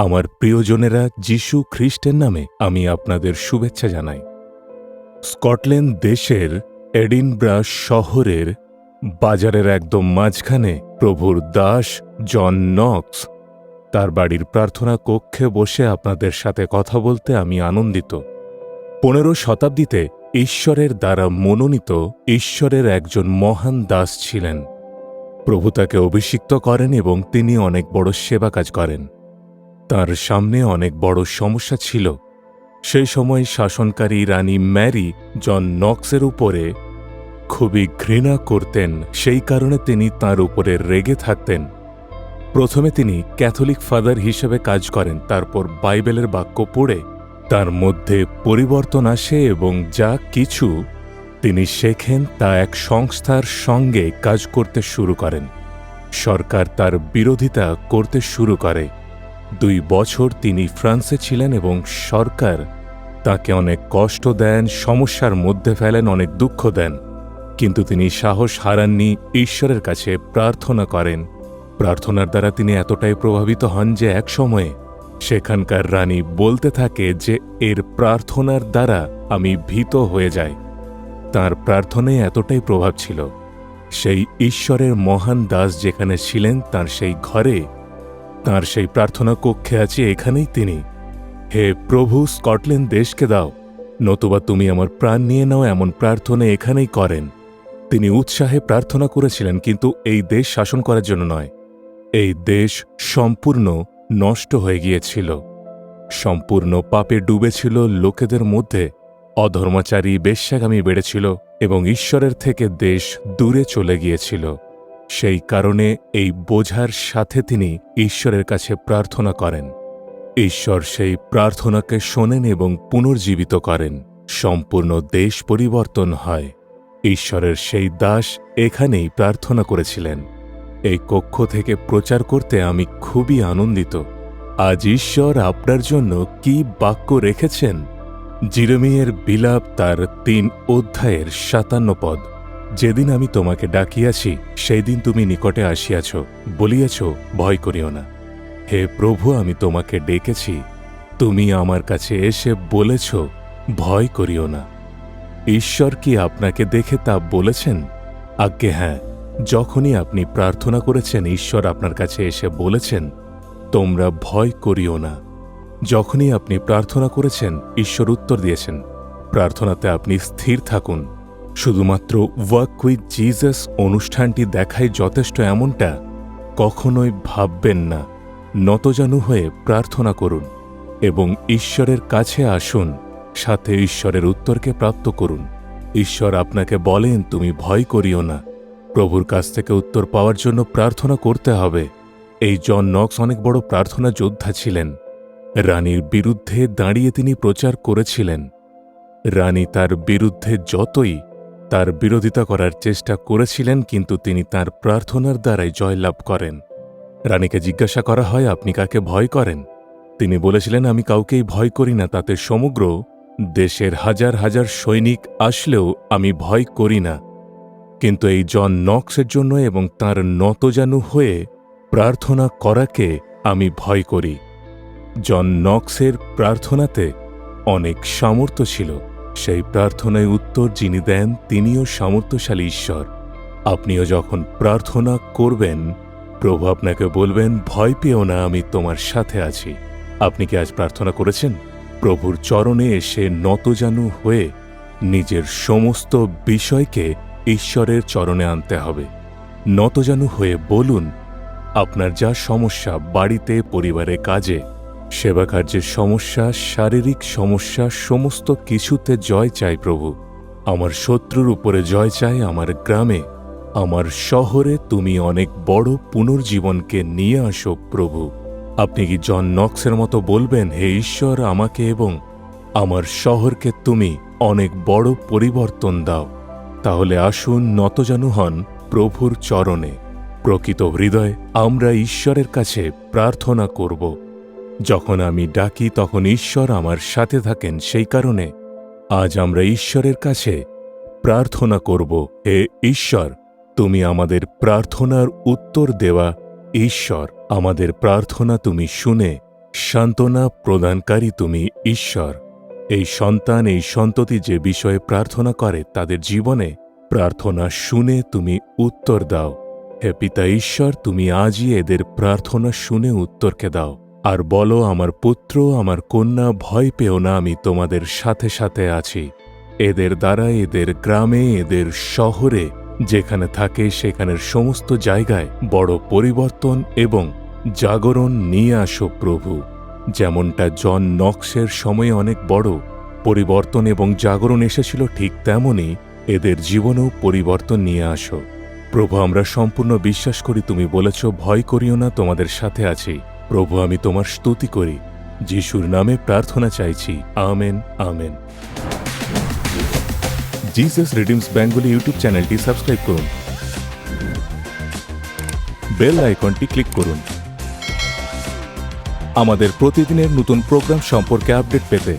আমার প্রিয়জনেরা যিশু খ্রিস্টের নামে আমি আপনাদের শুভেচ্ছা জানাই। স্কটল্যান্ড দেশের এডিনব্রা শহরের বাজারের একদম মাঝখানে প্রভুর দাস জন নক্স, তার বাড়ির প্রার্থনা কক্ষে বসে আপনাদের সাথে কথা বলতে আমি আনন্দিত। পনেরো শতাব্দীতে ঈশ্বরের দ্বারা মনোনীত ঈশ্বরের একজন মহান দাস ছিলেন। প্রভু তাকে অভিষিক্ত করেন এবং তিনি অনেক বড় সেবা কাজ করেন। তার সামনে অনেক বড় সমস্যা ছিল। সেই সময় শাসনকারী রানী ম্যারি জন নক্সের উপরে খুবই ঘৃণা করতেন। সেই কারণে তিনি তার উপরে রেগে থাকতেন। প্রথমে তিনি ক্যাথলিক ফাদার হিসেবে কাজ করেন, তারপর বাইবেলের বাক্য পড়ে তার মধ্যে পরিবর্তন আসে এবং যা কিছু তিনি শেখেন তা এক সংস্থার সঙ্গে কাজ করতে শুরু করেন। সরকার তার বিরোধিতা করতে শুরু করে। দুই বছর তিনি ফ্রান্সে ছিলেন এবং সরকার তাকে অনেক কষ্ট দেন, সমস্যার মধ্যে ফেলেন, অনেক দুঃখ দেন। কিন্তু তিনি সাহস হারাননি, ঈশ্বরের কাছে প্রার্থনা করেন। প্রার্থনার দ্বারা তিনি এতটাই প্রভাবিত হন যে এক সময়ে সেখানকার রানী বলতে থাকে যে, এর প্রার্থনার দ্বারা আমি ভীত হয়ে যাই। তার প্রার্থনায় এতটাই প্রভাব ছিল। সেই ঈশ্বরের মহান দাস যেখানে ছিলেন, তার সেই ঘরে তার সেই প্রার্থনা কক্ষে আছি, এখানেই তিনি। হে প্রভু, স্কটল্যান্ড দেশকে দাও। নতুবা তুমি আমার প্রাণ নিয়ে নাও এমন প্রার্থনা এখানেই করেন। তিনি উৎসাহে প্রার্থনা করেছিলেন, কিন্তু এই দেশ শাসন করার জন্য নয়। এই দেশ সম্পূর্ণ নষ্ট হয়ে গিয়েছিল। সম্পূর্ণ পাপে ডুবেছিল, লোকেদের মধ্যে অধর্মাচারী বেশ্যাগামী বেড়েছিল এবং ঈশ্বরের থেকে দেশ দূরে চলে গিয়েছিল। সেই কারণে এই বোঝার সাথে তিনি ঈশ্বরের কাছে প্রার্থনা করেন। ঈশ্বর সেই প্রার্থনাকে শোনেন এবং পুনর্জীবিত করেন। সম্পূর্ণ দেশ পরিবর্তন হয়। ঈশ্বরের সেই দাস এখানেই প্রার্থনা করেছিলেন। এই কক্ষ থেকে প্রচার করতে আমি খুবই আনন্দিত। আজ ঈশ্বর আপনার জন্য কি বাক্য রেখেছেন? জিরমিয়ের বিলাপ তার তিন অধ্যায়ের সাতান্ন পদ। যেদিন আমি তোমাকে ডাকিয়াছি সেই দিন তুমি নিকটে আসিয়াছ, বলিয়াছ, ভয় করিও না। হে প্রভু, আমি তোমাকে ডেকেছি, তুমি আমার কাছে এসে বলেছ, ভয় করিও না। ঈশ্বর কি আপনাকে দেখে তা বলেছেন? আজ্ঞে হ্যাঁ যখনই আপনি প্রার্থনা করেছেন, ঈশ্বর আপনার কাছে এসে বলেছেন, তোমরা ভয় করিও না। যখনই আপনি প্রার্থনা করেছেন, ঈশ্বর উত্তর দিয়েছেন, প্রার্থনাতে আপনি স্থির থাকুন। শুধুমাত্র ওয়ার্ক উইথ জিজাস অনুষ্ঠানটি দেখায় যথেষ্ট এমনটা কখনোই ভাববেন না। নতজানু হয়ে প্রার্থনা করুন এবং ঈশ্বরের কাছে আসুন, সাথে ঈশ্বরের উত্তরকে প্রাপ্ত করুন। ঈশ্বর আপনাকে বলেন, তুমি ভয় করিও না। প্রভুর কাছ থেকে উত্তর পাওয়ার জন্য প্রার্থনা করতে হবে। এই জন নক্স অনেক বড় প্রার্থনা যোদ্ধা ছিলেন। রানীর বিরুদ্ধে দাঁড়িয়ে তিনি প্রচার করেছিলেন। রানী তার বিরুদ্ধে যতই তার বিরোধিতা করার চেষ্টা করেছিলেন, কিন্তু তিনি তার প্রার্থনার দ্বারাই জয়লাভ করেন। রানীকে জিজ্ঞাসা করা হয়, আপনি কাকে ভয় করেন? তিনি বলেছিলেন, আমি কাউকেই ভয় করি না, তাতে সমগ্র দেশের হাজার হাজার সৈনিক আসলেও আমি ভয় করি না। কিন্তু এই জন নক্সের জন্য এবং তার নতজানু হয়ে প্রার্থনা করাকে আমি ভয় করি। জন নক্সের প্রার্থনাতে অনেক সামর্থ্য ছিল। সেই প্রার্থনায় উত্তর যিনি দেন, তিনিও সামর্থ্যশালী ঈশ্বর। আপনিও যখন প্রার্থনা করবেন, প্রভু আপনাকে বলবেন, ভয় পেও না, আমি তোমার সাথে আছি। আপনি কি আজ প্রার্থনা করেছেন? প্রভুর চরণে এসে নতজানু হয়ে নিজের সমস্ত বিষয়কে ঈশ্বরের চরণে আনতে হবে। নতজানু হয়ে বলুন, আপনার যা সমস্যা বাড়িতে, পরিবারে, কাজে সেবা কার্যের সমস্যা, শারীরিক সমস্যা, সমস্ত কিছুতে জয় চাই প্রভু। আমার শত্রুর উপরে জয় চাই আমার গ্রামে। আমার শহরে তুমি অনেক বড় পুনর্জীবনকে নিয়ে আসো প্রভু। আপনি কি জন নক্সের মতো বলবেন, হে ঈশ্বর, আমাকে এবং আমার শহরকে তুমি অনেক বড় পরিবর্তন দাও তাহলে আসুন নতজানু হন প্রভুর চরণে। প্রকৃত হৃদয় আমরা ঈশ্বরের কাছে প্রার্থনা করব। যখন আমি ডাকি তখন ঈশ্বর আমার সাথে থাকেন, সেই কারণে আজ আমরা ঈশ্বরের কাছে প্রার্থনা করব, হে ঈশ্বর, তুমি আমাদের প্রার্থনার উত্তর দেওয়া ঈশ্বর। আমাদের প্রার্থনা তুমি শুনে সান্ত্বনা প্রদানকারী তুমি ঈশ্বর। এই সন্তান, এই সন্ততি যে বিষয়ে প্রার্থনা করে, তাদের জীবনে প্রার্থনা শুনে তুমি উত্তর দাও। হে পিতা ঈশ্বর, তুমি আজই এদের প্রার্থনা শুনে উত্তরকে দাও। আর বলো আমার পুত্র, আমার কন্যা, ভয় পেও না, আমি তোমাদের সাথে সাথে আছি। এদের দ্বারা, এদের গ্রামে, এদের শহরে, যেখানে থাকে, সেখানের সমস্ত জায়গায় বড় পরিবর্তন এবং জাগরণ নিয়ে আসো প্রভু। যেমনটা জন নক্সের সময়ে অনেক বড় পরিবর্তন এবং জাগরণ এসেছিল, ঠিক তেমনই এদের জীবনেও পরিবর্তন নিয়ে আসো। প্রভু, আমরা সম্পূর্ণ বিশ্বাস করি, তুমি বলেছ, ভয় করিও না, তোমাদের সাথে আছি। প্রভু, আমি তোমার স্তুতি করি। যিশুর নামে প্রার্থনা চাইছি। Amen amen. Jesus redeems Bengali YouTube চ্যানেলটি সাবস্ক্রাইব করুন। বেল আইকনটি ক্লিক করুন। আমাদের প্রতিদিনের নতুন প্রোগ্রাম সম্পর্কে আপডেট পেতে